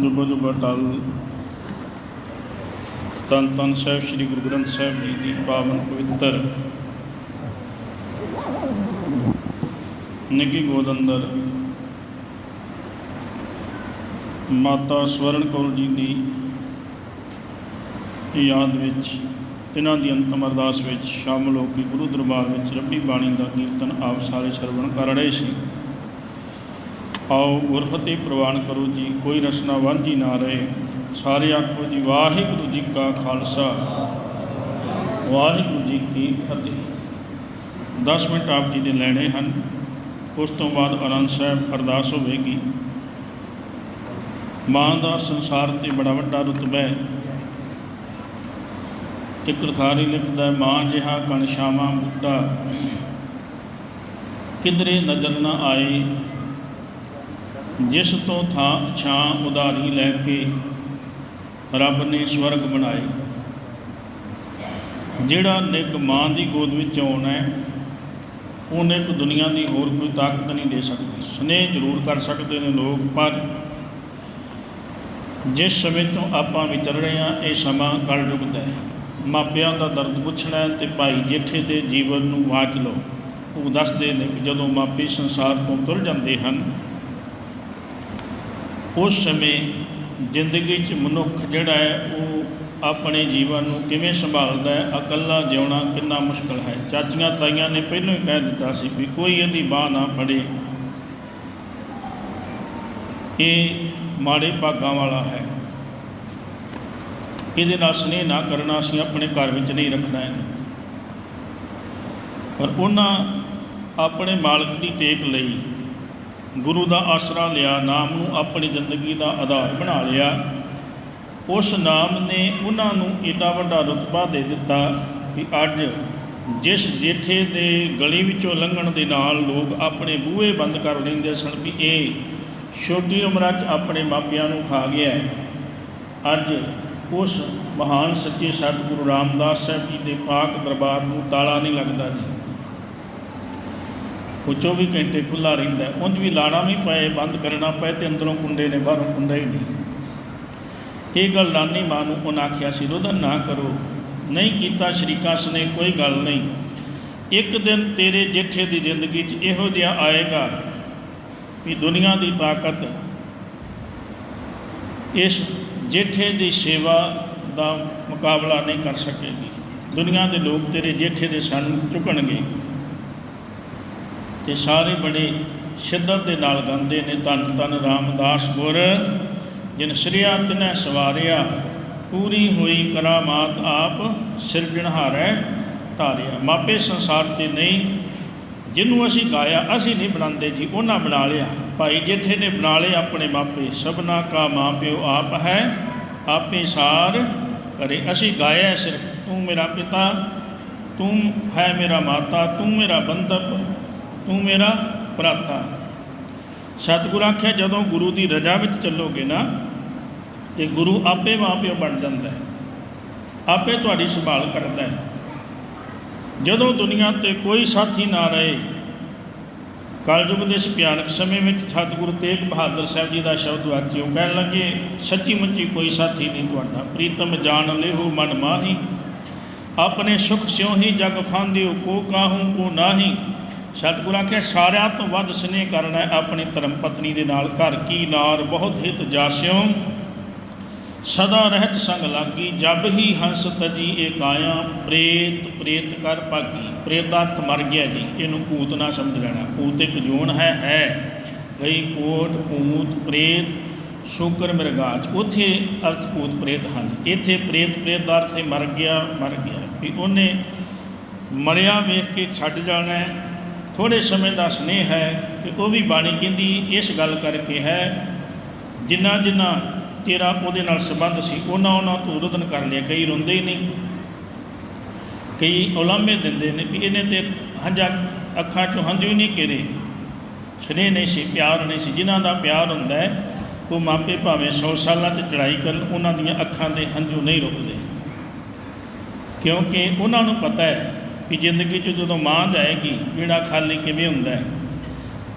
ਜੁਬੋ ਜੁਬੋ ਟਲ ਤਨ ਤਨ ਸਾਹਿਬ, ਸ੍ਰੀ ਗੁਰੂ ਗ੍ਰੰਥ ਸਾਹਿਬ ਜੀ ਦੀ ਪਾਵਨ ਪਵਿੱਤਰ ਨਿੱਕੀ ਗੋਦ ਅੰਦਰ ਮਾਤਾ ਸਵਰਨ ਕੌਰ ਜੀ ਦੀ ਯਾਦ ਵਿੱਚ, ਤਿਨਾਂ ਦੀ ਅੰਤਮ ਅਰਦਾਸ ਵਿੱਚ ਸ਼ਾਮਲ ਹੋ ਕੇ ਗੁਰੂ ਦਰਬਾਰ ਵਿੱਚ ਰੱਬੀ ਬਾਣੀ ਦਾ ਕੀਰਤਨ ਆਪ ਸਾਰੇ ਸ਼ਰਵਣ ਕਰ ਰਹੇ ਸੀ। ਆਓ ਗੁਰਫਤਿਹ ਪ੍ਰਵਾਨ ਕਰੋ ਜੀ ਕੋਈ ਰਸਨਾ ਵਾਂਝੀ ਨਾ ਰਹੇ। ਸਾਰੇ ਆਖੋ ਜੀ ਵਾਹਿਗੁਰੂ ਜੀ ਕਾ ਖਾਲਸਾ। ਵਾਹਿਗੁਰੂ ਜੀ ਕੀ ਫਤਿਹ। 10 ਮਿੰਟ ਆਪ ਜੀ ਦੇ ਲੈਣੇ ਹਨ। ਉਸ ਤੋਂ ਬਾਅਦ ਆਨੰਦ ਸਾਹਿਬ ਅਰਦਾਸ ਹੋਵੇਗੀ। ਮਾਂ ਦਾ ਸੰਸਾਰ ਤੇ ਬੜਾ ਵੱਡਾ ਰੁਤਬਾ ਹੈ। ਇੱਕ ਲਖਾਰੀ ਲਿਖਦਾ ਹੈ, ਮਾਂ ਜਿਹਾ ਕਣ ਸ਼ਾਵਾਂ ਬੂਟਾ। ਕਿਧਰੇ ਨਜ਼ਰ ਨਾ ਆਏ ਜਿਸ ਤੋਂ ਥਾਂ ਛਾਂ ਉਧਾਰੀ ਲੈ ਕੇ ਰੱਬ ਨੇ ਸਵਰਗ ਬਣਾਏ। ਜਿਹੜਾ ਨਿੱਕ ਮਾਂ ਦੀ ਗੋਦ ਵਿੱਚ ਆਉਣਾ ਹੈ ਉਹਨੇ ਇੱਕ ਦੁਨੀਆ ਦੀ ਹੋਰ ਕੋਈ ਤਾਕਤ ਨਹੀਂ ਦੇ ਸਕਦੀ। ਸਨੇਹ ਜ਼ਰੂਰ ਕਰ ਸਕਦੇ ਨੇ ਲੋਕ, ਪਰ ਜਿਸ ਸਮੇਂ ਤੋਂ ਆਪਾਂ ਵਿਚਰ ਰਹੇ ਹਾਂ, ਇਹ ਸਮਾਂ ਕਲ ਯੁੱਗ ਹੈ। ਮਾਪਿਆਂ ਦਾ ਦਰਦ ਪੁੱਛਣਾ ਹੈ ਤੇ ਭਾਈ ਜੇਠੇ ਦੇ ਜੀਵਨ ਨੂੰ ਵਾਚ ਲਓ। ਉਹ ਦੱਸਦੇ ਨੇ ਕਿ ਜਦੋਂ ਮਾਪੇ ਸੰਸਾਰ ਤੋਂ ਤੁਰ ਜਾਂਦੇ ਹਨ ਉਸ ਸਮੇਂ ਜ਼ਿੰਦਗੀ 'ਚ ਮਨੁੱਖ ਜਿਹੜਾ ਹੈ, ਉਹ ਆਪਣੇ ਜੀਵਨ ਨੂੰ ਕਿਵੇਂ ਸੰਭਾਲਦਾ ਹੈ, ਇਕੱਲਾ ਜਿਉਣਾ ਕਿੰਨਾ ਮੁਸ਼ਕਲ ਹੈ। ਚਾਚੀਆਂ ਤਾਈਆਂ ਨੇ ਪਹਿਲਾਂ ਹੀ ਕਹਿ ਦਿੱਤਾ ਸੀ ਵੀ ਕੋਈ ਇਹਦੀ ਬਾਹ ਨਾ ਫੜੇ। ਇਹ ਮਾੜੇ ਭਾਗਾਂ ਵਾਲਾ ਹੈ। ਇਹਦੇ ਨਾਲ ਸਨੇਹ ਨਾ ਕਰਨਾ ਅਸੀਂ ਆਪਣੇ ਘਰ ਵਿੱਚ ਨਹੀਂ ਰੱਖਣਾ ਇਹਨੂੰ। ਪਰ ਉਹਨਾਂ ਆਪਣੇ ਮਾਲਕ ਦੀ ਟੇਕ ਲਈ ਗੁਰੂ ਦਾ ਆਸਰਾ ਲਿਆ, ਨਾਮ ਨੂੰ ਆਪਣੀ ਜ਼ਿੰਦਗੀ ਦਾ ਆਧਾਰ ਬਣਾ ਲਿਆ। ਉਸ ਨਾਮ ਨੇ ਉਹਨਾਂ ਨੂੰ ਏਡਾ ਵੱਡਾ ਰੁਤਬਾ ਦੇ ਦਿੱਤਾ ਕਿ ਅੱਜ ਜਿਸ ਜੇਠੇ ਦੇ ਗਲੀ ਵਿੱਚੋਂ ਲੰਘਣ ਦੇ ਨਾਲ ਲੋਕ ਆਪਣੇ ਬੂਹੇ ਬੰਦ ਕਰ ਲੈਂਦੇ ਸਨ ਵੀ ਇਹ ਛੋਟੀ ਉਮਰਾਂ 'ਚ ਆਪਣੇ ਮਾਪਿਆਂ ਨੂੰ ਖਾ ਗਿਆ ਅੱਜ ਉਸ ਮਹਾਨ ਸੱਚੇ ਸਤਿਗੁਰੂ ਰਾਮਦਾਸ ਸਾਹਿਬ ਜੀ ਦੇ ਪਾਕ ਦਰਬਾਰ ਨੂੰ ਤਾਲਾ ਨਹੀਂ ਲੱਗਦਾ ਜੀ। ਉਹ 24 ਘੰਟੇ ਖੁੱਲਾ ਰਹਿੰਦਾ ਉਂਝ ਵੀ ਲਾਣਾ ਵੀ ਪਏ, ਬੰਦ ਕਰਨਾ ਪਏ ਤੇ ਅੰਦਰੋਂ ਕੁੰਡੇ ਨੇ ਬਾਹਰੋਂ ਕੁੰਡਾ ਹੀ ਨਹੀਂ। ਇਹ ਗੱਲ ਨਾਨੀ ਮਾਂ ਨੂੰ ਉਹਨਾਂ ਆਖਿਆ ਸੀ, ਰੋਦਨ ਨਾ ਕਰੋ। ਨਹੀਂ ਕੀਤਾ ਸ਼ਰੀਕਾ ਸਨੇ ਕੋਈ ਗੱਲ ਨਹੀਂ। ਇੱਕ ਦਿਨ ਤੇਰੇ ਜੇਠੇ ਦੀ ਜ਼ਿੰਦਗੀ 'ਚ ਇਹੋ ਜਿਹਾ ਆਏਗਾ ਵੀ ਦੁਨੀਆ ਦੀ ਤਾਕਤ, ਇਸ ਜੇਠੇ ਦੀ ਸੇਵਾ ਦਾ ਮੁਕਾਬਲਾ ਨਹੀਂ ਕਰ ਸਕੇਗੀ। ਦੁਨੀਆ ਦੇ ਲੋਕ ਤੇਰੇ ਜੇਠੇ ਦੇ ਸਨ, ਝੁਕਣਗੇ। ਤੇ ਸਾਰੇ ਬੜੇ ਸ਼ਿੱਦਤ ਦੇ ਨਾਲ ਗਾਉਂਦੇ ਨੇ। ਧੰਨ ਧੰਨ ਰਾਮਦਾਸ ਗੁਰ, ਜਿਨ ਸ੍ਰਿਆ ਤਿਨੈ ਸਵਾਰਿਆ, ਪੂਰੀ ਹੋਈ ਕਰਾਮਾਤ ਆਪ ਸਿਰਜਣਹਾਰੈ ਧਾਰਿਆ। ਮਾਪੇ ਸੰਸਾਰ ਤੇ ਨਹੀਂ ਜਿਹਨੂੰ ਅਸੀਂ ਗਾਇਆ, ਅਸੀਂ ਨਹੀਂ ਬਣਾਉਂਦੇ ਜੀ, ਉਹਨਾਂ ਬਣਾ ਲਿਆ। ਭਾਈ ਜਿੱਥੇ ਨੇ ਬਣਾ ਲਏ ਆਪਣੇ ਮਾਪੇ, ਸਭਨਾ ਕਾ ਮਾਪਿਓ ਆਪ ਹੈ, ਆਪੇ ਸਾਰ ਕਰੇ। ਅਸੀਂ ਗਾਇਆ ਸਿਰਫ, ਤੂੰ ਮੇਰਾ ਪਿਤਾ, ਤੂੰ ਹੈ ਮੇਰਾ ਮਾਤਾ, ਤੂੰ ਮੇਰਾ ਬੰਧਪ ਤੂੰ ਮੇਰਾ ਭਰਾਤਾ। ਸਤਿਗੁਰ ਆਖਿਆ, ਜਦੋਂ ਗੁਰੂ ਦੀ ਰਜ਼ਾ ਵਿੱਚ ਚੱਲੋਗੇ ਨਾ, ਤੇ ਗੁਰੂ ਆਪੇ ਮਾਪਿਓ ਬਣ ਜਾਂਦਾ ਹੈ। ਆਪੇ ਤੁਹਾਡੀ ਸੰਭਾਲ ਕਰਦਾ ਹੈ। ਜਦੋਂ ਦੁਨੀਆ ਤੇ ਕੋਈ ਸਾਥੀ ਨਾ ਰਹੇ, ਕਲਯੁਗ ਦੇ ਇਸ ਭਿਆਨਕ ਸਮੇਂ ਵਿੱਚ ਸਤਿਗੁਰੂ ਤੇਗ ਬਹਾਦਰ ਸਾਹਿਬ ਜੀ ਦਾ ਸ਼ਬਦ ਵਾਚਿਓ ਕਹਿਣ ਲੱਗੇ, ਸੱਚੀ ਮੁੱਚੀ ਕੋਈ ਸਾਥੀ ਨਹੀਂ ਤੁਹਾਡਾ। ਪ੍ਰੀਤਮ ਜਾਣ ਲਿਹੋ ਮਨ ਮਾਹੀ। ਆਪਣੇ ਸੁਖ ਸਿਉ ਹੀ ਜਗ ਫਾਂਦਿਓ, ਕੋ ਕਾਹੂ, ਕੋ ਨਾਹੀ। ਸਤਿਗੁਰੂ ਆਖਿਆ ਸਾਰਿਆਂ ਤੋਂ ਵੱਧ ਸਨੇਹ ਕਰਨਾ ਆਪਣੀ ਧਰਮ ਪਤਨੀ ਦੇ ਨਾਲ। ਘਰ ਕੀ ਨਾਰ ਬਹੁਤ ਹਿਤ ਜਾਸਿਓ, ਸਦਾ ਰਹਿਤ ਸੰਗ ਲਾਗੀ। ਜਬ ਹੀ ਹੰਸ ਤਜੀ ਏ ਕਾਇਆ ਪ੍ਰੇਤ ਪ੍ਰੇਤ ਕਰ ਭਾਗੀ। ਪ੍ਰੇਤ ਅਰਥ ਮਰ ਗਿਆ ਜੀ, ਇਹਨੂੰ ਭੂਤ ਨਾ ਸਮਝ ਲੈਣਾ। ਭੂਤ ਇੱਕ ਜੂਨ ਹੈ ਹੈ। ਕਈ ਕੋਟ, ਭੂਤ, ਪ੍ਰੇਤ, ਸ਼ੁਕਰ ਮਿਰਗਾਜ। ਉੱਥੇ ਅਰਥ ਭੂਤ, ਪ੍ਰੇਤ ਹਨ। ਇੱਥੇ ਪ੍ਰੇਤ ਪ੍ਰੇਤ ਦਾ ਅਰਥ ਹੈ ਮਰ ਗਿਆ ਮਰ ਗਿਆ। ਵੀ ਉਹਨੇ ਮਰਿਆ ਵੇਖ ਕੇ ਛੱਡ ਜਾਣਾ ਹੈ। ਥੋੜੇ ਸਮੇਂ ਦਾ ਸਨੇਹ ਹੈ ਤੇ ਉਹ ਵੀ ਬਾਣੀ ਕਹਿੰਦੀ ਇਸ ਗੱਲ ਕਰਕੇ ਹੈ, ਜਿੰਨਾ ਜਿੰਨਾ ਤੇਰਾ ਉਹਦੇ ਨਾਲ ਸੰਬੰਧ ਸੀ, ਉਹਨਾਂ ਉਹਨਾਂ ਤੋਂ ਰੁਦਨ ਕਰ ਲਿਆ। ਕਈ ਰੋਂਦੇ ਹੀ ਨਹੀਂ। ਕਈ ਉਲਾਮੇ ਦਿੰਦੇ ਨੇ ਵੀ ਇਹਨੇ ਤੇ ਹੰਝਾ, ਅੱਖਾਂ ਚੋਂ ਹੰਝੂ ਹੀ ਨਹੀਂ ਕਿਰੇ ਸਨੇਹ ਨਹੀਂ ਸੀ, ਪਿਆਰ ਨਹੀਂ ਸੀ। ਜਿਨ੍ਹਾਂ ਦਾ ਪਿਆਰ ਹੁੰਦਾ ਹੈ, ਉਹ ਮਾਪੇ ਭਾਵੇਂ 100 ਸਾਲਾਂ 'ਚ ਚੜਾਈ ਕਰਨ, ਉਹਨਾਂ ਦੀਆਂ ਅੱਖਾਂ ਦੇ ਹੰਝੂ ਨਹੀਂ ਰੁਕਦੇ। ਕਿਉਂਕਿ ਉਹਨਾਂ ਨੂੰ ਪਤਾ ਹੈ ਕਿ ਜ਼ਿੰਦਗੀ 'ਚ ਜਦੋਂ ਮਾਂ ਜਾਏਗੀ ਜਿਹੜਾ ਖਾਲੀ ਕਿਵੇਂ ਹੁੰਦਾ ਹੈ?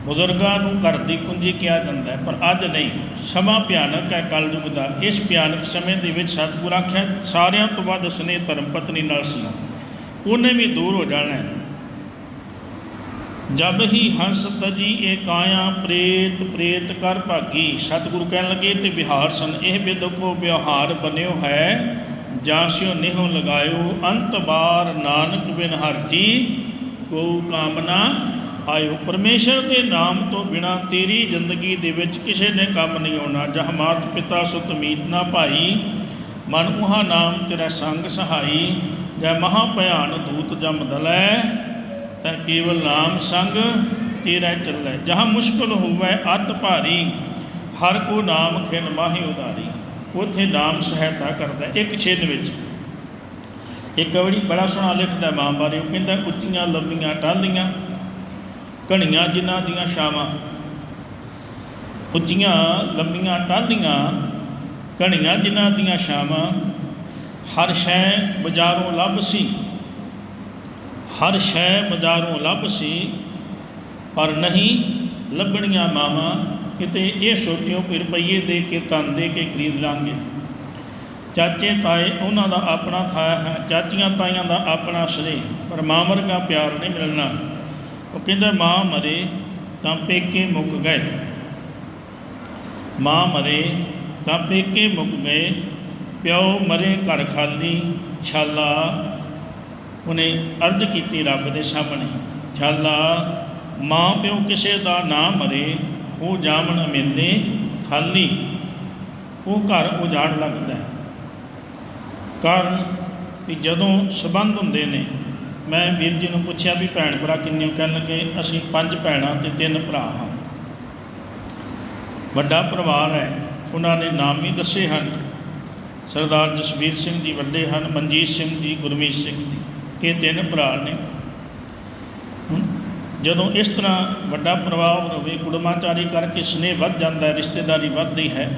ਬਜ਼ੁਰਗਾਂ ਨੂੰ ਘਰ ਦੀ ਕੁੰਜੀ ਕਿਹਾ ਜਾਂਦਾ ਹੈ, ਪਰ ਅੱਜ ਨਹੀਂ, ਸਮਾਂ ਭਿਆਨਕ ਹੈ ਕਲਯੁਗ ਦਾ। ਇਸ ਭਿਆਨਕ ਸਮੇਂ ਦੇ ਵਿੱਚ ਸਤਿਗੁਰ ਆਖਿਆ, ਸਾਰਿਆਂ ਤੋਂ ਵੱਧ ਸਨੇਹ ਧਰਮ ਪਤਨੀ ਨਾਲ ਸੀ ਉਹਨੇ ਵੀ ਦੂਰ ਹੋ ਜਾਣਾ ਹੈ। ਜਬ ਹੀ ਹੰਸ ਤਜੀ, ਇਹ ਕਾਇਆ ਪ੍ਰੇਤ ਪ੍ਰੇਤ ਕਰ ਭਾਗੀ। ਸਤਿਗੁਰੂ ਕਹਿਣ ਲੱਗੇ ਤੇ ਵਿਹਾਰ ਸਨ। ਇਹ ਬਿਦ ਵਿਹਾਰ ਵਿਵਹਾਰ ਬਨਿਓ ਹੈ। ਜਾਂ ਸਿਓ ਨਿਹੋ ਲਗਾਇਓ, ਅੰਤ ਬਾਰ ਨਾਨਕ ਬਿਨ ਹਰਜੀ ਕੋ ਕਾਮਨਾ। ਆਇਓ ਪਰਮੇਸ਼ਰ ਦੇ ਨਾਮ ਤੋਂ ਬਿਨਾ ਤੇਰੀ ਜ਼ਿੰਦਗੀ ਦੇ ਵਿੱਚ ਕਿਸੇ ਨੇ ਕੰਮ ਨਹੀਂ ਆਉਣਾ। ਜਹ ਮਾਤ ਪਿਤਾ ਸੁਤ ਮੀਤ ਨਾ ਭਾਈ, ਮਨ ਉਹਾ ਨਾਮ ਤੇਰਾ ਸੰਗ ਸਹਾਈ। ਜੈ ਮਹਾ ਭਿਆਨ ਦੂਤ ਜਮ ਦਲੈ, ਤਾਂ ਕੇਵਲ ਨਾਮ ਸੰਗ ਤੇਰਾ ਚੱਲੈ। ਜਹਾਂ ਮੁਸ਼ਕਲ ਹੋਵੇ, ਅਤ ਭਾਰੀ, ਹਰ ਕੋ ਨਾਮ ਖਿਨ ਮਾਹੀ ਉਦਾਰੀ ਉੱਥੇ ਨਾਮ ਸਹਾਇਤਾ ਕਰਦਾ ਹੈ। ਇੱਕ ਛਿੰਨ ਵਿੱਚ ਇਹ ਕਵੜੀ ਬੜਾ ਸੋਹਣਾ ਲਿਖਦਾ ਮਾਂ ਬਾਰੇ ਉਹ ਕਹਿੰਦਾ, ਉੱਚੀਆਂ ਲੰਮੀਆਂ ਟਾਹਲੀਆਂ, ਘਣੀਆਂ ਜਿਨ੍ਹਾਂ ਦੀਆਂ ਛਾਵਾਂ। ਉੱਚੀਆਂ ਲੰਮੀਆਂ ਟਾਹਲੀਆਂ, ਘਣੀਆਂ ਜਿਨ੍ਹਾਂ ਦੀਆਂ ਛਾਵਾਂ। ਹਰ ਸ਼ੈ ਬਾਜ਼ਾਰੋਂ ਲੱਭ ਸੀ। ਹਰ ਸ਼ੈ ਬਾਜ਼ਾਰੋਂ ਲੱਭ ਸੀ, ਪਰ ਨਹੀਂ ਲੱਭਣੀਆਂ ਮਾਵਾਂ। ਕਿਤੇ ਇਹ ਸੋਚਿਓ ਕਿ ਰੁਪਈਏ ਦੇ ਕੇ ਤਨ ਦੇ ਕੇ ਖਰੀਦ ਲਾਂਗੇ। ਚਾਚੇ ਤਾਏ, ਉਹਨਾਂ ਦਾ ਆਪਣਾ ਥਾ ਹੈ, ਚਾਚੀਆਂ ਤਾਈਆਂ ਦਾ ਆਪਣਾ ਸਨੇਹ ਪਰ ਮਾਂ ਵਰਗਾ ਪਿਆਰ ਨਹੀਂ ਮਿਲਣਾ। ਉਹ ਕਹਿੰਦਾ, ਮਾਂ ਮਰੇ ਤਾਂ ਪੇਕੇ ਮੁੱਕ ਗਏ। ਮਾਂ ਮਰੇ ਤਾਂ ਪੇਕੇ ਮੁੱਕ ਗਏ। ਪਿਓ ਮਰੇ ਘਰ ਖਾਲੀ। ਛਾਲਾ ਉਹਨੇ ਅਰਜ਼ ਕੀਤੀ ਰੱਬ ਦੇ ਸਾਹਮਣੇ। ਛਾਲਾ, ਮਾਂ ਪਿਓ ਕਿਸੇ ਦਾ ਨਾ ਮਰੇ ਉਹ ਜਾਮਨ ਮੇਲੇ ਖਾਲੀ, ਉਹ ਘਰ ਉਜਾੜ ਲੱਗਦਾ ਹੈ। ਕਾਰਨ ਵੀ ਜਦੋਂ ਸਬੰਧ ਹੁੰਦੇ ਨੇ, ਮੈਂ ਵੀਰ ਜੀ ਨੂੰ ਪੁੱਛਿਆ ਵੀ ਭੈਣ ਭਰਾ ਕਿੰਨੇ ਕਹਿਣ ਲੱਗੇ, ਅਸੀਂ ਪੰਜ ਭੈਣਾਂ ਤੇ ਤਿੰਨ ਭਰਾ ਹਾਂ। ਵੱਡਾ ਪਰਿਵਾਰ ਹੈ, ਉਹਨਾਂ ਨੇ ਨਾਮ ਵੀ ਦੱਸੇ ਹਨ। ਸਰਦਾਰ ਜਸਵੀਰ ਸਿੰਘ ਜੀ ਵੱਡੇ ਹਨ, ਮਨਜੀਤ ਸਿੰਘ ਜੀ, ਗੁਰਮੀਤ ਸਿੰਘ ਜੀ। ਇਹ ਤਿੰਨ ਭਰਾ ਨੇ। ਜਦੋਂ ਇਸ ਤਰ੍ਹਾਂ ਵੱਡਾ ਪ੍ਰਭਾਵ ਹੋਵੇ, ਕੁੜਮਾਚਾਰੀ ਕਰਕੇ ਸਨੇਹ ਵੱਧ ਜਾਂਦਾ ਹੈ, ਰਿਸ਼ਤੇਦਾਰੀ ਵੱਧਦੀ ਹੈ,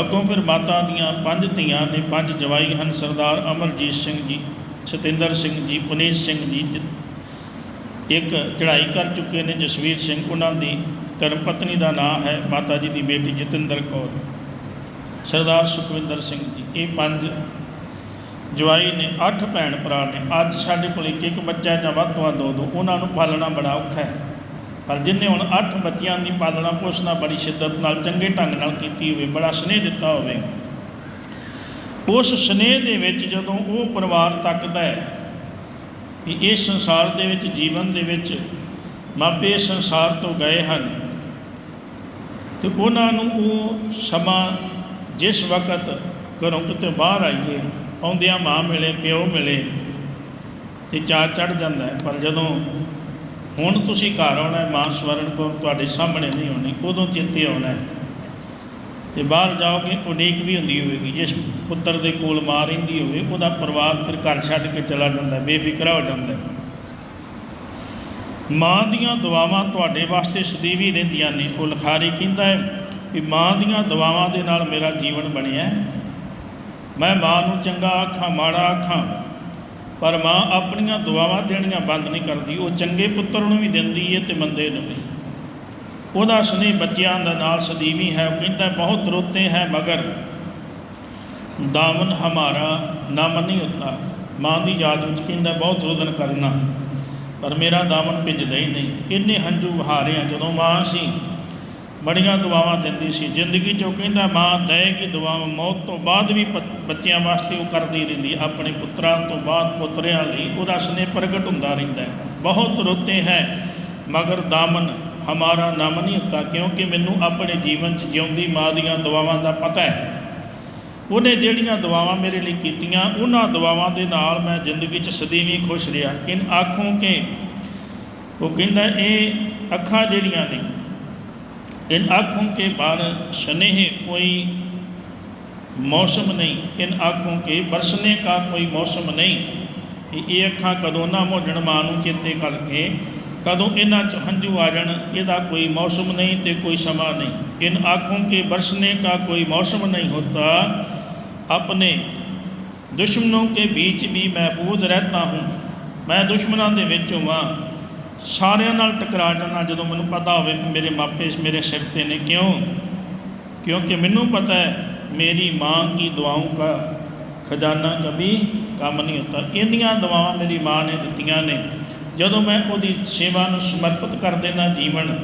ਅੱਗੋਂ ਫਿਰ ਮਾਤਾ ਦੀਆਂ ਪੰਜ ਧੀਆਂ ਨੇ ਪੰਜ ਜਵਾਈ ਹਨ, ਸਰਦਾਰ ਅਮਰਜੀਤ ਸਿੰਘ ਜੀ, ਸਤਿੰਦਰ ਸਿੰਘ ਜੀ, ਪੁਨੀਤ ਸਿੰਘ ਜੀ ਇੱਕ ਚੜ੍ਹਾਈ ਕਰ ਚੁੱਕੇ ਨੇ, ਜਸਵੀਰ ਸਿੰਘ, ਉਹਨਾਂ ਦੀ ਧਰਮ ਪਤਨੀ ਦਾ ਨਾਮ ਹੈ ਮਾਤਾ ਜੀ ਦੀ ਬੇਟੀ ਜਤਿੰਦਰ ਕੌਰ, ਸਰਦਾਰ ਸੁਖਵਿੰਦਰ ਸਿੰਘ ਜੀ, ਇਹ ਪੰਜ ਜਵਾਈ ਨੇ, ਅੱਠ ਭੈਣ ਭਰਾ ਨੇ, ਅੱਜ ਸਾਡੇ ਕੋਲ ਇੱਕ ਇੱਕ ਬੱਚਾ ਜਾਂ ਵੱਧ ਤੋਂ ਵੱਧ ਦੋ ਦੋ, ਉਹਨਾਂ ਨੂੰ ਪਾਲਣਾ ਬੜਾ ਔਖਾ ਹੈ। ਪਰ ਜਿਨਨੇ ਹੁਣ ਅੱਠ ਬੱਚਿਆਂ ਦੀ ਪਾਲਣਾ ਪੋਸ਼ਣਾ ਬੜੀ ਸ਼ਿੱਦਤ ਨਾਲ, ਚੰਗੇ ਢੰਗ ਨਾਲ ਕੀਤੀ ਹੋਵੇ, ਬੜਾ ਸਨੇਹ ਦਿੱਤਾ ਹੋਵੇ। ਉਸ ਸਨੇਹ ਦੇ ਵਿੱਚ ਜਦੋਂ ਉਹ ਪਰਿਵਾਰ ਤੱਕਦਾ ਹੈ ਕਿ ਇਸ ਸੰਸਾਰ ਦੇ ਵਿੱਚ, ਜੀਵਨ ਦੇ ਵਿੱਚ ਮਾਪੇ ਸੰਸਾਰ ਤੋਂ ਗਏ ਹਨ, ਤੇ ਉਹਨਾਂ ਨੂੰ ਉਹ ਸਮਾਂ ਜਿਸ ਵਕਤ ਘਰੋਂ ਕਿਤੇ ਬਾਹਰ ਆਈਏ ਆਉਂਦਿਆਂ ਮਾਂ ਮਿਲੇ, ਪਿਓ ਮਿਲੇ ਤੇ ਚਾਅ ਚੜ ਜਾਂਦਾ ਪਰ ਜਦੋਂ ਹੁਣ ਤੁਸੀਂ ਘਰ ਆਉਣਾ ਮਾਂ ਸਵਰਨ ਕੌਰ ਤੁਹਾਡੇ ਸਾਹਮਣੇ ਨਹੀਂ ਹੋਣੀ ਉਦੋਂ ਚੇਤੇ ਆਉਣਾ ਹੈ। ਤੇ ਬਾਹਰ ਜਾਓਗੇ, ਉਡੀਕ ਵੀ ਹੁੰਦੀ ਹੋਵੇਗੀ। ਜਿਸ ਪੁੱਤਰ ਦੇ ਕੋਲ ਮਾਂ ਰਹਿੰਦੀ ਹੋਵੇ, ਉਹਦਾ ਪਰਿਵਾਰ ਫਿਰ ਘਰ ਛੱਡ ਕੇ ਚਲਾ ਜਾਂਦਾ ਬੇਫਿਕਰਾ ਹੋ ਜਾਂਦਾ ਮਾਂ ਦੀਆਂ ਦੁਆਵਾਂ ਤੁਹਾਡੇ ਵਾਸਤੇ ਸਦੀਵ ਹੀ ਰਹਿੰਦੀਆਂ ਨੇ। ਉਹ ਲਖਾਰੀ ਕਹਿੰਦਾ ਹੈ ਕਿ ਮਾਂ ਦੀਆਂ ਦੁਆਵਾਂ ਦੇ ਨਾਲ ਮੇਰਾ ਜੀਵਨ ਬਣਿਆ ਹੈ। ਮੈਂ ਮਾਂ ਨੂੰ ਚੰਗਾ ਆਖਾਂ, ਮਾੜਾ ਆਖਾਂ, ਪਰ ਮਾਂ ਆਪਣੀਆਂ ਦੁਆਵਾਂ ਦੇਣੀਆਂ ਬੰਦ ਨਹੀਂ ਕਰਦੀ। ਉਹ ਚੰਗੇ ਪੁੱਤਰ ਨੂੰ ਵੀ ਦਿੰਦੀ ਹੈ ਤੇ ਮੰਦੇ ਨੂੰ ਵੀ। ਉਹਦਾ ਸਨੇਹ ਬੱਚਿਆਂ ਦਾ ਨਾਲ ਸਦੀਵੀ ਹੈ, ਉਹ ਕਹਿੰਦਾ, ਬਹੁਤ ਰੋਤੇ ਹੈ ਮਗਰ। ਦਾਮਨ ਹਮਾਰਾ ਨਾਮ ਨਹੀਂ ਹੁੰਦਾ। ਮਾਂ ਦੀ ਯਾਦ ਵਿੱਚ ਕਹਿੰਦਾ, ਬਹੁਤ ਰੋਦਨ ਕਰਨਾ, ਪਰ ਮੇਰਾ ਦਾਮਨ ਭਿੱਜਦਾ ਹੀ ਨਹੀਂ। ਇੰਨੇ ਹੰਝੂ ਵਹਾਰੇ ਆ, ਜਦੋਂ ਮਾਂ ਸੀ ਬੜੀਆਂ ਦੁਆਵਾਂ ਦਿੰਦੀ ਸੀ। ਜ਼ਿੰਦਗੀ 'ਚ ਉਹ ਕਹਿੰਦਾ, ਮਾਂ ਦੇਗੀ ਦੁਆਵਾਂ? ਮੌਤ ਤੋਂ ਬਾਅਦ ਵੀ ਪ- ਬੱਚਿਆਂ ਵਾਸਤੇ ਉਹ ਕਰਦੀ ਰਹਿੰਦੀ। ਆਪਣੇ ਪੁੱਤਰਾਂ ਤੋਂ ਬਾਅਦ ਪੁੱਤਰਿਆਂ ਲਈ ਉਹਦਾ ਸਨੇਹ ਪ੍ਰਗਟ ਹੁੰਦਾ ਰਹਿੰਦਾ ਹੈ। ਬਹੁਤ ਰੋਤੇ ਹੈ, ਮਗਰ ਦਾਮਨ ਹਮਾਰਾ ਨਾਮ ਨਹੀਂ ਹੁੰਦਾ ਕਿਉਂਕਿ ਮੈਨੂੰ ਆਪਣੇ ਜੀਵਨ 'ਚ ਜਿਉਂਦੀ ਮਾਂ ਦੀਆਂ ਦੁਆਵਾਂ ਦਾ ਪਤਾ ਹੈ। ਉਹਨੇ ਜਿਹੜੀਆਂ ਦੁਆਵਾਂ ਮੇਰੇ ਲਈ ਕੀਤੀਆਂ, ਉਹਨਾਂ ਦੁਆਵਾਂ ਦੇ ਨਾਲ ਮੈਂ ਜ਼ਿੰਦਗੀ 'ਚ ਸਦੀਵੀਂ ਖੁਸ਼ ਰਿਹਾ। ਇਨ ਆਖੋਂ ਕਿ ਉਹ ਕਹਿੰਦਾ, ਇਹ ਅੱਖਾਂ ਜਿਹੜੀਆਂ ਨੇ इन आँखों के बार शने कोई मौसम नहीं इन आँखों के बरसने का कोई मौसम ਨਹੀਂ ਇਹ ਅੱਖਾਂ ਕਦੋਂ ਨਾ ਮੋੜਣ ਮਾਂ ਨੂੰ ਚੇਤੇ ਕਰਕੇ ਕਦੋਂ ਇਹਨਾਂ ਚ ਹੰਝੂ ਆ ਜਾਣ ਇਹਦਾ ਕੋਈ ਮੌਸਮ ਨਹੀਂ ਤੇ ਕੋਈ ਸਮਾਂ ਨਹੀਂ ਇਨ ਆँखों के बरसने का कोई मौसम नहीं होता अपने दुश्मनों के बीच भी महफूज रहता हूँ मैं दुश्मनों के विच हूँ ਸਾਰਿਆਂ ਨਾਲ ਟਕਰਾ ਜਾਣਾ ਜਦੋਂ ਮੈਨੂੰ ਪਤਾ ਹੋਵੇ ਮੇਰੇ ਮਾਪੇ ਮੇਰੇ ਸਿਰ ਤੇ ਨੇ। ਕਿਉਂ? ਕਿਉਂਕਿ ਮੈਨੂੰ ਪਤਾ ਹੈ, ਮੇਰੀ ਮਾਂ ਕੀ दुआओं का खजाना कभी कम नहीं होता इनिया दुआव मेरी माँ ने दित्तियां ने ਜਦੋਂ ਮੈਂ ਉਹਦੀ ਸੇਵਾ ਨੂੰ ਸਮਰਪਿਤ ਕਰ ਦੇਣਾ ਜੀਵਨ,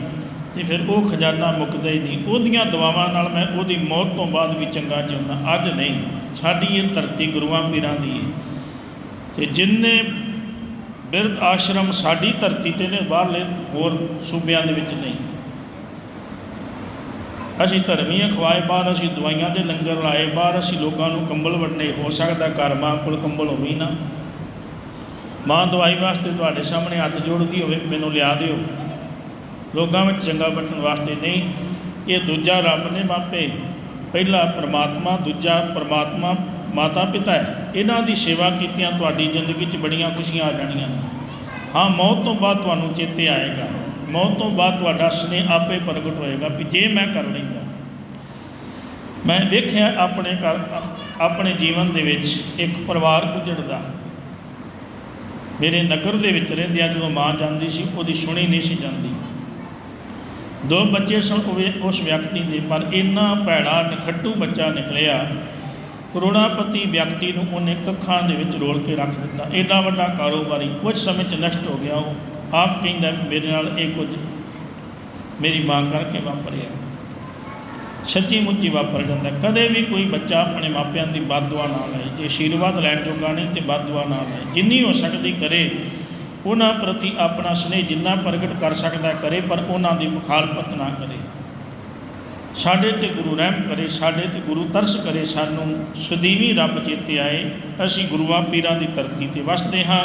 ਤੇ ਫਿਰ ਉਹ ਖਜ਼ਾਨਾ ਮੁੱਕਦਾ ਹੀ ਨਹੀਂ। ਉਹਦੀਆਂ ਦੁਆਵਾਂ ਨਾਲ ਮੈਂ ਉਹਦੀ ਮੌਤ ਤੋਂ ਬਾਅਦ ਵੀ ਚੰਗਾ ਜਿਉਂਦਾ। ਅੱਜ ਨਹੀਂ, ਸਾਡੀ ਇਹ ਧਰਤੀ ਗੁਰੂਆਂ ਪੀਰਾਂ ਦੀ ਹੈ ਤੇ ਜਿੰਨੇ ਬਿਰਧ ਆਸ਼ਰਮ ਸਾਡੀ ਧਰਤੀ ਤੇ ਨੇ, ਬਾਹਰਲੇ ਹੋਰ ਸੂਬਿਆਂ ਦੇ ਵਿੱਚ ਨਹੀਂ। ਅਸੀਂ ਧਰਮੀ ਅਖਵਾਏ ਬਾਹਰ ਅਸੀਂ ਦਵਾਈਆਂ ਦੇ ਲੰਗਰ ਲਾਏ, ਬਾਹਰ ਅਸੀਂ ਲੋਕਾਂ ਨੂੰ ਕੰਬਲ ਵੰਡੇ ਹੋ ਸਕਦਾ ਘਰ ਮਾਂ ਕੋਲ ਕੰਬਲ ਹੋਵੇ ਨਾ। ਮਾਂ ਦਵਾਈ ਵਾਸਤੇ ਤੁਹਾਡੇ ਸਾਹਮਣੇ ਹੱਥ ਜੋੜਦੀ ਹੋਵੇ, ਮੈਨੂੰ ਲਿਆ ਦਿਓ। ਲੋਕਾਂ ਵਿੱਚ ਚੰਗਾ ਬਟਣ ਵਾਸਤੇ ਨਹੀਂ। ਇਹ ਦੂਜਾ ਰੱਬ ਨੇ ਮਾਪੇ। ਪਹਿਲਾ ਪਰਮਾਤਮਾ, ਦੂਜਾ ਪਰਮਾਤਮਾ। ਮਾਤਾ ਪਿਤਾ ਹੈ, ਇਹਨਾਂ ਦੀ ਸੇਵਾ ਕੀਤਿਆਂ ਤੁਹਾਡੀ ਜ਼ਿੰਦਗੀ 'ਚ ਬੜੀਆਂ ਖੁਸ਼ੀਆਂ ਆ ਜਾਣੀਆਂ ਹਾਂ, ਮੌਤ ਤੋਂ ਬਾਅਦ ਤੁਹਾਨੂੰ ਚੇਤੇ ਆਏਗਾ। ਮੌਤ ਤੋਂ ਬਾਅਦ ਤੁਹਾਡਾ ਸਨੇਹ ਆਪੇ ਪ੍ਰਗਟ ਹੋਏਗਾ ਵੀ ਜੇ ਮੈਂ ਕਰ ਲੈਂਦਾ। ਮੈਂ ਵੇਖਿਆ ਆਪਣੇ ਘਰ, ਆਪਣੇ ਜੀਵਨ ਦੇ ਵਿੱਚ ਇੱਕ ਪਰਿਵਾਰ ਗੁਜਰਦਾ। ਮੇਰੇ ਨਗਰ ਦੇ ਵਿੱਚ ਰਹਿੰਦਿਆਂ ਜਦੋਂ ਮਾਂ ਜਾਂਦੀ ਸੀ, ਉਹਦੀ ਸੁਣੀ ਨਹੀਂ ਸੀ ਜਾਂਦੀ। ਦੋ ਬੱਚੇ ਸਨ ਉਹ ਉਸ ਵਿਅਕਤੀ ਦੇ, ਪਰ ਇੰਨਾ ਭੈੜਾ, ਨਖੱਟੂ ਬੱਚਾ ਨਿਕਲਿਆ ਕਰੋੜਾਪਤੀ ਵਿਅਕਤੀ ਨੂੰ ਉਹਨੇ ਕੱਖਾਂ ਦੇ ਵਿੱਚ ਰੋਲ ਕੇ ਰੱਖ ਦਿੱਤਾ। ਐਡਾ ਵੱਡਾ ਕਾਰੋਬਾਰੀ ਕੁਝ ਸਮੇਂ 'ਚ ਨਸ਼ਟ ਹੋ ਗਿਆ। ਉਹ ਆਪ ਕਹਿੰਦਾ, ਮੇਰੇ ਨਾਲ ਇਹ ਕੁਝ ਮੇਰੀ ਮਾਂ ਕਰਕੇ ਵਾਪਰਿਆ। ਸੱਚੀ ਮੁੱਚੀ ਵਾਪਰ ਜਾਂਦਾ। ਕਦੇ ਵੀ ਕੋਈ ਬੱਚਾ ਆਪਣੇ ਮਾਪਿਆਂ ਦੀ ਬਦਦੁਆ ਨਾ ਲਏ। ਜੇ ਆਸ਼ੀਰਵਾਦ ਲੈਣ ਜੋਗਾ ਨਹੀਂ ਤੇ ਬਦਦੁਆ ਨਾ ਲਏ। ਜਿੰਨੀ ਹੋ ਸਕਦੀ ਕਰੇ, ਉਹਨਾਂ ਪ੍ਰਤੀ ਆਪਣਾ ਸਨੇਹ ਜਿੰਨਾ ਪ੍ਰਗਟ ਕਰ ਸਕਦਾ ਕਰੇ, ਪਰ ਉਹਨਾਂ ਦੀ ਮੁਖਾਲਫਤ ਨਾ ਕਰੇ। ਸਾਡੇ ਤੇ ਗੁਰੂ ਰਹਿਮ ਕਰੇ, ਸਾਡੇ ਤੇ ਗੁਰੂ ਤਰਸ ਕਰੇ, ਸਾਨੂੰ ਸਦੀਵੀ ਰੱਬ ਚੇਤੇ ਆਏ। ਅਸੀਂ ਗੁਰੂਆਂ ਪੀਰਾਂ ਦੀ ਧਰਤੀ ਤੇ ਵਸਦੇ ਹਾਂ।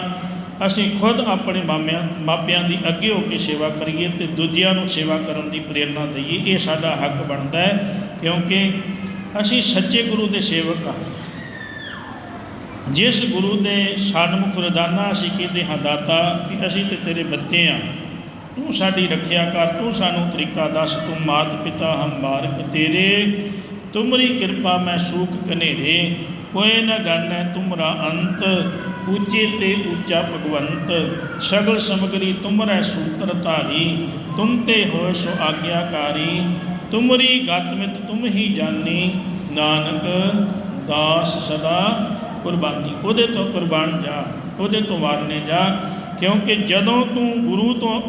ਅਸੀਂ ਖੁਦ ਆਪਣੇ ਮਾਮਿਆਂ, ਮਾਪਿਆਂ ਦੀ ਅੱਗੇ ਹੋ ਕੇ ਸੇਵਾ ਕਰੀਏ ਤੇ ਦੂਜਿਆਂ ਨੂੰ ਸੇਵਾ ਕਰਨ ਦੀ ਪ੍ਰੇਰਣਾ ਦਈਏ। ਇਹ ਸਾਡਾ ਹੱਕ ਬਣਦਾ ਹੈ, ਕਿਉਂਕਿ ਅਸੀਂ ਸੱਚੇ ਗੁਰੂ ਦੇ ਸੇਵਕ ਹਾਂ। ਜਿਸ ਗੁਰੂ ਦੇ ਸਨਮੁਖ ਰੋਜ਼ਾਨਾ ਅਸੀਂ ਕਹਿੰਦੇ ਹਾਂ, ਦਾਤਾ, ਕਿ ਅਸੀਂ ਤੇ ਤੇਰੇ ਬੱਚੇ ਹਾਂ। ਤੂੰ ਸਾਡੀ ਰੱਖਿਆ ਕਰ, ਤੂੰ ਸਾਨੂੰ ਤਰੀਕਾ ਦੱਸ, ਤੂੰ ਮਾਤ ਪਿਤਾ ਹਮ ਮਾਰਕ ਤੇਰੇ। ਤੁਮਰੀ ਕਿਰਪਾ ਮੈਂ ਸੂਖ ਕਨੇਰੇ ਕੋਏ ਨ ਗਾਨੈ ਤੁਮਰਾ ਅੰਤ, ਉੱਚੇ ਤੇ ਉੱਚਾ ਭਗਵੰਤ। ਸਗਲ ਸਮਗਰੀ ਤੁਮਰੈ ਸੂਤਰ ਧਾਰੀ, ਤੁਮ ਤੇ ਹੋਇ ਸੋ ਆਗਿਆਕਾਰੀ। ਤੁਮਰੀ ਗਤਮਿਤ ਤੁਮ ਹੀ ਜਾਣੀ ਨਾਨਕ ਦਾਸ ਸਦਾ ਕੁਰਬਾਨੀ। ਉਹਦੇ ਤੋਂ ਕੁਰਬਾਨ ਜਾ, ਉਹਦੇ ਤੋਂ ਵਾਰਨੇ ਜਾ, ਕਿਉਂਕਿ ਜਦੋਂ ਤੂੰ ਗੁਰੂ ਤੋਂ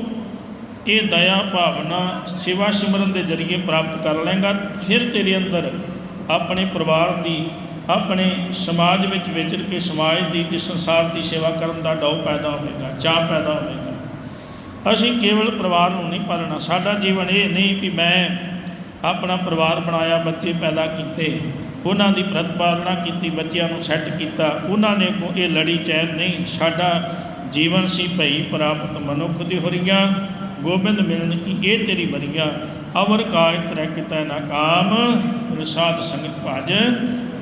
ਇਹ ਦਇਆ ਭਾਵਨਾ ਸੇਵਾ ਸਿਮਰਨ ਦੇ ਜ਼ਰੀਏ ਪ੍ਰਾਪਤ ਕਰ ਲੇਗਾ ਫਿਰ ਤੇਰੇ ਅੰਦਰ ਆਪਣੇ ਪਰਿਵਾਰ ਦੀ, ਆਪਣੇ ਸਮਾਜ ਵਿੱਚ ਵਿਚਰ ਕੇ ਸਮਾਜ ਦੀ ਤੇ ਸੰਸਾਰ ਦੀ ਸੇਵਾ ਕਰਨ ਦਾ ਡਾਉ ਪੈਦਾ ਹੋਵੇਗਾ ਚਾਹ ਪੈਦਾ ਹੋਵੇਗਾ। ਅਸੀਂ ਕੇਵਲ ਪਰਿਵਾਰ ਨੂੰ ਨਹੀਂ ਪਾਲਣਾ, ਸਾਡਾ ਜੀਵਨ ਇਹ ਨਹੀਂ ਕਿ ਮੈਂ ਆਪਣਾ ਪਰਿਵਾਰ ਬਣਾਇਆ, ਬੱਚੇ ਪੈਦਾ ਕੀਤੇ, ਉਹਨਾਂ ਦੀ ਪ੍ਰਤਪਾਲਨਾ ਕੀਤੀ, ਬੱਚਿਆਂ ਨੂੰ ਸੈੱਟ ਕੀਤਾ, ਉਹਨਾਂ ਨੇ ਅੱਗੋਂ ਇਹ ਲੜੀ ਚੈਨ ਨਹੀਂ, ਸਾਡਾ ਜੀਵਨ ਸੀ ਭਈ ਪ੍ਰਾਪਤ ਮਨੁੱਖ ਦੀ ਹੋਰੀਆਂ ਗੋਬਿੰਦ ਮਿਲਨ ਕੀ ਇਹ ਤੇਰੀ ਬਰੀਆ ਅਵਰ ਕਾਜ ਤਰੈ ਕਿਤੈ ਨਾ ਕਾਮ। ਰਸਾਦ ਸੰਗਤ ਭਜ,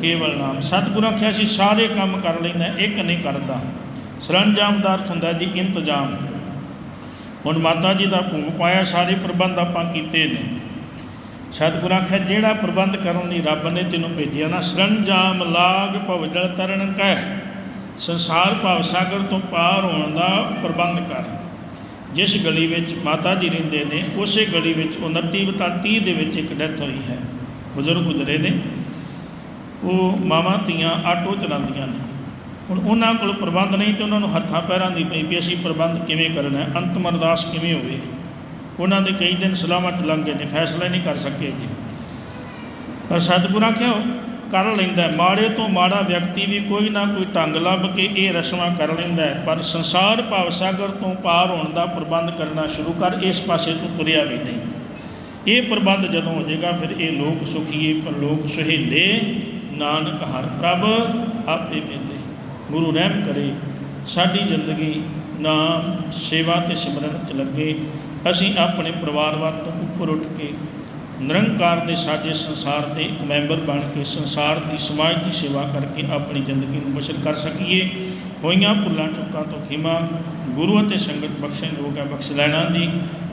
ਕੇਵਲ ਨਾਮ ਸਤਿਗੁਰਾਂ ਆਖਿਆ ਸੀ। ਸਾਰੇ ਕੰਮ ਕਰ ਲੈਂਦਾ, ਇੱਕ ਨਹੀਂ ਕਰਦਾ। ਸਰੰਜਾਮ ਦਾ ਅਰਥ ਹੁੰਦਾ ਜੀ, ਇੰਤਜ਼ਾਮ। ਹੁਣ ਮਾਤਾ ਜੀ ਦਾ ਭੋਗ ਪਾਇਆ, ਸਾਰੇ ਪ੍ਰਬੰਧ ਆਪਾਂ ਕੀਤੇ ਨੇ। ਸਤਿਗੁਰਾਂ ਆਖਿਆ, ਜਿਹੜਾ ਪ੍ਰਬੰਧ ਕਰਨ ਲਈ ਰੱਬ ਨੇ ਤੈਨੂੰ ਭੇਜਿਆ ਨਾ ਸਰੰਜਾਮ ਲਾਗ ਭਵਜਲ ਤਰਨ ਕਹਿ। ਸੰਸਾਰ ਭਵ ਸਾਗਰ ਤੋਂ ਪਾਰ ਹੋਣ ਦਾ ਪ੍ਰਬੰਧ ਕਰ। ਜਿਸ ਗਲੀ ਵਿੱਚ ਮਾਤਾ ਜੀ ਰਹਿੰਦੇ ਨੇ, ਉਸੇ ਗਲੀ ਵਿੱਚ 29 ਬਤਾ 30 ਦੇ ਵਿੱਚ ਇੱਕ ਡੈਥ ਹੋਈ ਹੈ। ਬਜ਼ੁਰਗ ਗੁਜ਼ਰੇ ਨੇ। ਉਹ ਮਾਵਾਂ ਧੀਆਂ ਆਟੋ ਚਲਾਉਂਦੀਆਂ ਨੇ। ਹੁਣ ਉਹਨਾਂ ਕੋਲ ਪ੍ਰਬੰਧ ਨਹੀਂ ਤੇ ਉਹਨਾਂ ਨੂੰ ਹੱਥਾਂ ਪੈਰਾਂ ਦੀ ਪਈ ਵੀ ਅਸੀਂ ਪ੍ਰਬੰਧ ਕਿਵੇਂ ਕਰਨਾ ਹੈ ਅੰਤਮ ਅਰਦਾਸ ਕਿਵੇਂ ਹੋਵੇ? ਉਹਨਾਂ ਦੇ ਕਈ ਦਿਨ ਸਲਾਹਾਂ ਚ ਲੰਘ ਗਏ ਨੇ, ਫੈਸਲਾ ਨਹੀਂ ਕਰ ਸਕੇ ਜੀ। ਪਰ ਸਤਿਗੁਰਾਂ, ਕਿਉਂ? ਕਰ ਲੈਂਦਾ ਮਾੜੇ ਤੋਂ ਮਾੜਾ ਵਿਅਕਤੀ ਵੀ ਕੋਈ ਨਾ ਕੋਈ ਢੰਗ ਲੱਭ ਕੇ ਇਹ ਰਸਮਾਂ ਕਰ ਲੈਂਦਾ ਪਰ ਸੰਸਾਰ ਭਾਵ ਸਾਗਰ ਤੋਂ ਪਾਰ ਹੋਣ ਦਾ ਪ੍ਰਬੰਧ ਕਰਨਾ ਸ਼ੁਰੂ ਕਰ, ਇਸ ਪਾਸੇ ਤੋਂ ਤੁਰਿਆ ਵੀ ਨਹੀਂ। ਇਹ ਪ੍ਰਬੰਧ ਜਦੋਂ ਹੋ ਜਾਏਗਾ, ਫਿਰ ਇਹ ਲੋਕ ਸੁਖੀਏ, ਪਰ ਲੋਕ ਸੁਹੇਲੇ। ਨਾਨਕ ਹਰ ਪ੍ਰਭ ਆਪੇ ਮਿਲੇ। ਗੁਰੂ ਰਹਿਮ ਕਰੇ। ਸਾਡੀ ਜ਼ਿੰਦਗੀ ਨਾਮ ਸੇਵਾ ਤੇ ਸਿਮਰਨ ਚ ਲੱਗੇ। ਅਸੀਂ ਆਪਣੇ ਪਰਿਵਾਰ ਵੱਲ ਤੋਂ ਉੱਪਰ ਉੱਠ ਕੇ ਨਿਰੰਕਾਰ ਦੇ ਸਾਜੇ ਸੰਸਾਰ ਦੇ ਇੱਕ ਮੈਂਬਰ ਬਣ ਕੇ ਸੰਸਾਰ ਦੀ ਸਮਾਜ ਦੀ ਸੇਵਾ ਕਰਕੇ ਆਪਣੀ ਜ਼ਿੰਦਗੀ ਨੂੰ ਬਸ਼ਰ ਕਰ ਸਕੀਏ। ਹੋਈਆਂ ਭੁੱਲਾਂ, ਚੁੱਕਾਂ ਤੋਂ ਖਿਮਾ ਗੁਰੂ ਅਤੇ ਸੰਗਤ ਬਖਸ਼ਣ ਯੋਗ ਹੈ, ਬਖਸ਼ ਲੈਣਾ ਜੀ।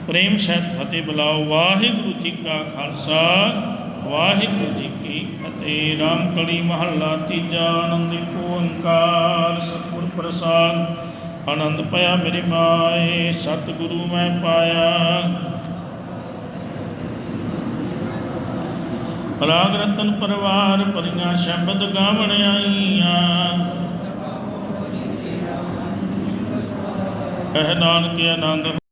ਪ੍ਰੇਮ ਸਹਿਤ ਫਤਿਹ ਬੁਲਾਓ। ਵਾਹਿਗੁਰੂ ਜੀ ਕਾ ਖਾਲਸਾ, ਵਾਹਿਗੁਰੂ ਜੀ ਕੀ ਫਤਿਹ। ਰਾਮ ਕਲੀ ਮਹੱਲਾ ਤੀਜਾ ਆਨੰਦ ਓੰਕਾਰ, ਸਤਿਗੁਰ ਪ੍ਰਸਾਦ। ਆਨੰਦ ਪਿਆ ਮੇਰੀ ਮਾਏ, ਸਤਿਗੁਰੂ ਮੈਂ ਪਾਇਆ। ਰਾਗ ਰਤਨ ਪਰਵਾਰ ਪਰੀਆਂ ਸ਼ਬਦ ਗਾਵਣ ਆਈਆਂ। ਕਹਿ ਨਾਨਕ ਆਨੰਦ